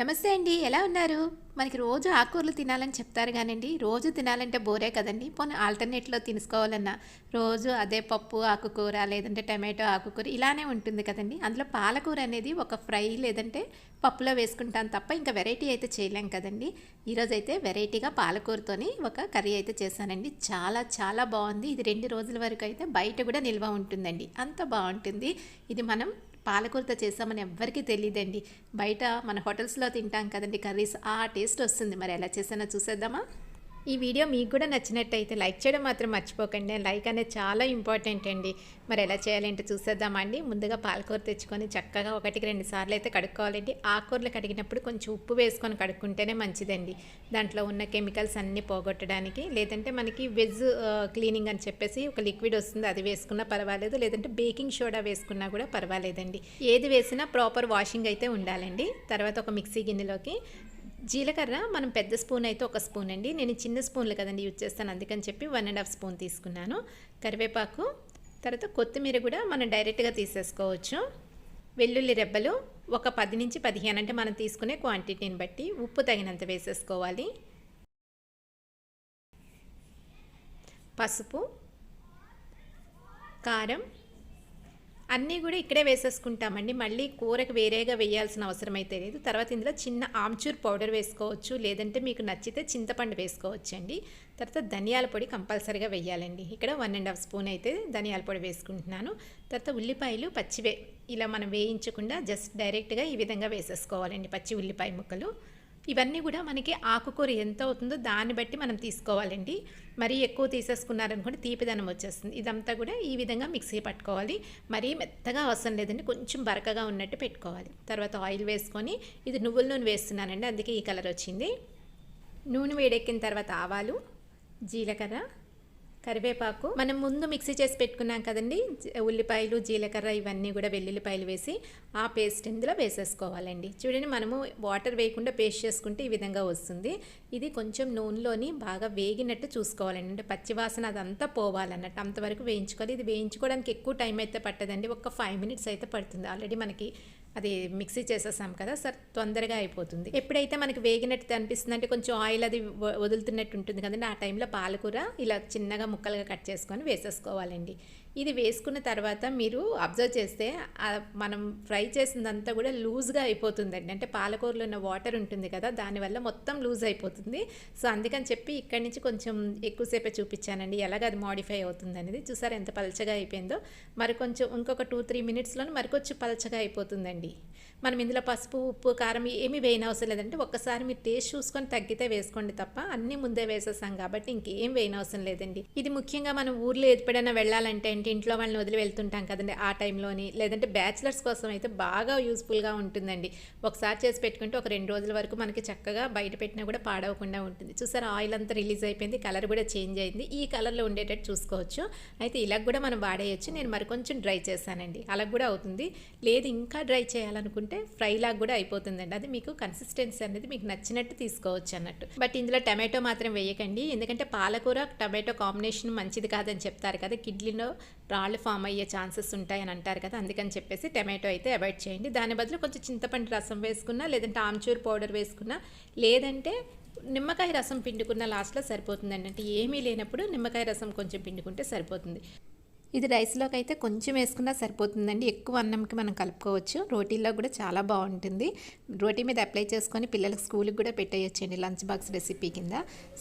నమస్తే అండి ఎలా ఉన్నారు? మనకి రోజు ఆకుకూరలు తినాలని చెప్తారు కానండి రోజు తినాలంటే బోరే కదండి. పోనీ ఆల్టర్నేట్లో తీసుకోవాలన్నా రోజు అదే పప్పు ఆకుకూర లేదంటే టమాటో ఆకుకూర ఇలానే ఉంటుంది కదండి. అందులో పాలకూర అనేది ఒక ఫ్రై లేదంటే పప్పులో వేసుకుంటాం తప్ప ఇంకా వెరైటీ అయితే చేయలేం కదండి. ఈరోజు అయితే వెరైటీగా పాలకూరతోని ఒక కర్రీ అయితే చేశానండి. చాలా చాలా బాగుంది. ఇది రెండు రోజుల వరకు అయితే బయట కూడా నిల్వ ఉంటుందండి. అంత బాగుంటుంది. ఇది మనం పాలకూరతో చేసామని ఎవ్వరికీ తెలియదండి బయట మన హోటల్స్లో తింటాం కదండి కర్రీస్ ఆ టేస్ట్ వస్తుంది. మరి ఎలా చేసానో చూసేద్దామా? ఈ వీడియో మీకు కూడా నచ్చినట్టయితే లైక్ చేయడం మాత్రం మర్చిపోకండి. లైక్ అనేది చాలా ఇంపార్టెంట్ అండి. మరి ఎలా చేయాలంటే చూసేద్దామండి. ముందుగా పాలకూర తెచ్చుకొని చక్కగా ఒకటికి రెండు సార్లు అయితే కడుక్కోవాలండి. ఆకుకూరలు కడిగినప్పుడు కొంచెం ఉప్పు వేసుకొని కడుక్కుంటేనే మంచిదండి. దాంట్లో ఉన్న కెమికల్స్ అన్నీ పోగొట్టడానికి. లేదంటే మనకి వెజ్ క్లీనింగ్ అని చెప్పేసి ఒక లిక్విడ్ వస్తుంది అది వేసుకున్నా పర్వాలేదు. లేదంటే బేకింగ్ సోడా వేసుకున్నా కూడా పర్వాలేదండి. ఏది వేసినా ప్రాపర్ వాషింగ్ అయితే ఉండాలండి. తర్వాత ఒక మిక్సీ గిన్నెలోకి జీలకర్ర మనం పెద్ద స్పూన్ అయితే ఒక స్పూన్ అండి. నేను చిన్న స్పూన్లు కదండి యూజ్ చేస్తాను. అందుకని చెప్పి వన్ అండ్ హాఫ్ స్పూన్ తీసుకున్నాను. కరివేపాకు తర్వాత కొత్తిమీర కూడా మనం డైరెక్ట్గా తీసేసుకోవచ్చు. వెల్లుల్లి రెబ్బలు ఒక పది నుంచి పదిహేను అంటే మనం తీసుకునే క్వాంటిటీని బట్టి ఉప్పు తగినంత వేసేసుకోవాలి. పసుపు కారం అన్నీ కూడా ఇక్కడే వేసేసుకుంటామండి. మళ్ళీ కూరకు వేరేగా వేయాల్సిన అవసరం అయితే లేదు. తర్వాత ఇందులో చిన్న ఆమ్చూర్ పౌడర్ వేసుకోవచ్చు. లేదంటే మీకు నచ్చితే చింతపండు వేసుకోవచ్చు అండి తర్వాత ధనియాల పొడి కంపల్సరీగా వేయాలండి. ఇక్కడ వన్ అండ్ హాఫ్ స్పూన్ అయితే ధనియాల పొడి వేసుకుంటున్నాను. తర్వాత ఉల్లిపాయలు పచ్చివే ఇలా మనం వేయించకుండా జస్ట్ డైరెక్ట్గా ఈ విధంగా వేసేసుకోవాలండి. పచ్చి ఉల్లిపాయ ముక్కలు. ఇవన్నీ కూడా మనకి ఆకుకూర ఎంత అవుతుందో దాన్ని బట్టి మనం తీసుకోవాలండి. మరీ ఎక్కువ తీసేసుకున్నారనుకోండి తీపిదనం వచ్చేస్తుంది. ఇదంతా కూడా ఈ విధంగా మిక్సీ పట్టుకోవాలి. మరీ మెత్తగా అవసరం లేదండి. కొంచెం బరకగా ఉన్నట్టు పెట్టుకోవాలి. తర్వాత ఆయిల్ వేసుకొని ఇది నువ్వుల నూనె వేస్తున్నానండి. అందుకే ఈ కలర్ వచ్చింది. నూనె వేడెక్కిన తర్వాత ఆవాలు జీలకర్ర కరివేపాకు మనం ముందు మిక్సీ చేసి పెట్టుకున్నాం కదండి. ఉల్లిపాయలు జీలకర్ర ఇవన్నీ కూడా వెల్లుల్లిపాయలు వేసి ఆ పేస్ట్ ఇందులో వేసేసుకోవాలండి. చూడండి మనము వాటర్ వేయకుండా పేస్ట్ చేసుకుంటే ఈ విధంగా వస్తుంది. ఇది కొంచెం నూనెలోని బాగా వేగినట్టు చూసుకోవాలండి. అంటే పచ్చివాసన అదంతా పోవాలన్నట్టు అంతవరకు వేయించుకోవాలి. ఇది వేయించుకోవడానికి ఎక్కువ టైం అయితే పట్టదండి. ఒక ఫైవ్ మినిట్స్ అయితే పడుతుంది. ఆల్రెడీ మనకి అది మిక్సీ చేసేసాం కదా సార్ తొందరగా అయిపోతుంది. ఎప్పుడైతే మనకి వేగినట్టు అనిపిస్తుంది అంటే కొంచెం ఆయిల్ అది వదులుతున్నట్టు ఉంటుంది కదండి. ఆ టైంలో పాలకూర ఇలా చిన్నగా ముక్కలుగా కట్ చేసుకొని వేసేసుకోవాలండి. ఇది వేసుకున్న తర్వాత మీరు అబ్జర్వ్ చేస్తే మనం ఫ్రై చేసిందంతా కూడా లూజ్గా అయిపోతుందండి. అంటే పాలకూరలో ఉన్న వాటర్ ఉంటుంది కదా దానివల్ల మొత్తం లూజ్ అయిపోతుంది. సో అందుకని చెప్పి ఇక్కడి నుంచి కొంచెం ఎక్కువసేపే చూపించానండి. ఎలాగ అది మాడిఫై అవుతుంది అనేది చూసారు ఎంత పలచగా అయిపోయిందో. మరి కొంచెం ఇంకొక టూ త్రీ మినిట్స్లోనే మరికొచ్చి పలచగా అయిపోతుందండి. మనం ఇందులో పసుపు ఉప్పు కారం ఏమి వేయనవసరం లేదంటే ఒక్కసారి మీరు టేస్ట్ చూసుకొని తగ్గితే వేసుకోండి తప్ప అన్నీ ముందే వేసేసాం కాబట్టి ఇంకేం వేయనవసరం లేదండి. ఇది ముఖ్యంగా మనం ఊర్లో ఎప్పుడైనా వెళ్ళాలంటే ఏంటి ఇంట్లో వాళ్ళని వదిలి వెళ్తుంటాం కదండి ఆ టైంలోని. లేదంటే బ్యాచిలర్స్ కోసం అయితే బాగా యూస్ఫుల్గా ఉంటుందండి. ఒకసారి చేసి పెట్టుకుంటే ఒక రెండు రోజుల వరకు మనకి చక్కగా బయట పెట్టినా కూడా పాడవకుండా ఉంటుంది. చూసారా ఆయిల్ అంతా రిలీజ్ అయిపోయింది కలర్ కూడా చేంజ్ అయింది. ఈ కలర్లో ఉండేటట్టు చూసుకోవచ్చు. అయితే ఇలా కూడా మనం వాడేయచ్చు. నేను మరి కొంచెం డ్రై చేశానండి. అలా కూడా అవుతుంది. లేదు ఇంకా డ్రై చేయాలనుకుంటే ఫ్రై లాగా కూడా అయిపోతుందండి. అది మీకు కన్సిస్టెన్సీ అనేది మీకు నచ్చినట్టు తీసుకోవచ్చు అన్నట్టు. బట్ ఇందులో టమాటో మాత్రం వేయకండి. ఎందుకంటే పాలకూర టమాటో కాంబినేషన్ మంచిది కాదని చెప్తారు కదా కిడ్లీలో రాళ్ళు ఫామ్ అయ్యే ఛాన్సెస్ ఉంటాయని అంటారు కదా అందుకని చెప్పేసి టమాటో అయితే అవాయిడ్ చేయండి. దాని బదులు కొంచెం చింతపండు రసం వేసుకున్నా లేదంటే ఆమ్చూర్ పౌడర్ వేసుకున్నా లేదంటే నిమ్మకాయ రసం పిండుకున్న లాస్ట్లో సరిపోతుందండి. అంటే ఏమీ లేనప్పుడు నిమ్మకాయ రసం కొంచెం పిండుకుంటే సరిపోతుంది. ఇది రైస్లోకి అయితే కొంచెం వేసుకున్నా సరిపోతుందండి. ఎక్కువ అన్నంకి మనం కలుపుకోవచ్చు. రోటీల్లో కూడా చాలా బాగుంటుంది. రోటీ మీద అప్లై చేసుకొని పిల్లలకు స్కూల్కి కూడా పెట్టేయచ్చండి లంచ్ బాక్స్ రెసిపీ కింద.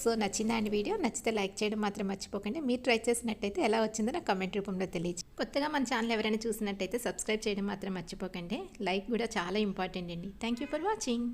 సో నచ్చిందండి వీడియో నచ్చితే లైక్ చేయడం మాత్రం మర్చిపోకండి. మీరు ట్రై చేసినట్టయితే ఎలా వచ్చిందో నాకు కమెంట్ రూపంలో తెలియచ్చు కొత్తగా మన ఛానల్ ఎవరైనా చూసినట్టయితే సబ్స్క్రైబ్ చేయడం మాత్రం మర్చిపోకండి. లైక్ కూడా చాలా ఇంపార్టెంట్ అండి. Thank you for watching.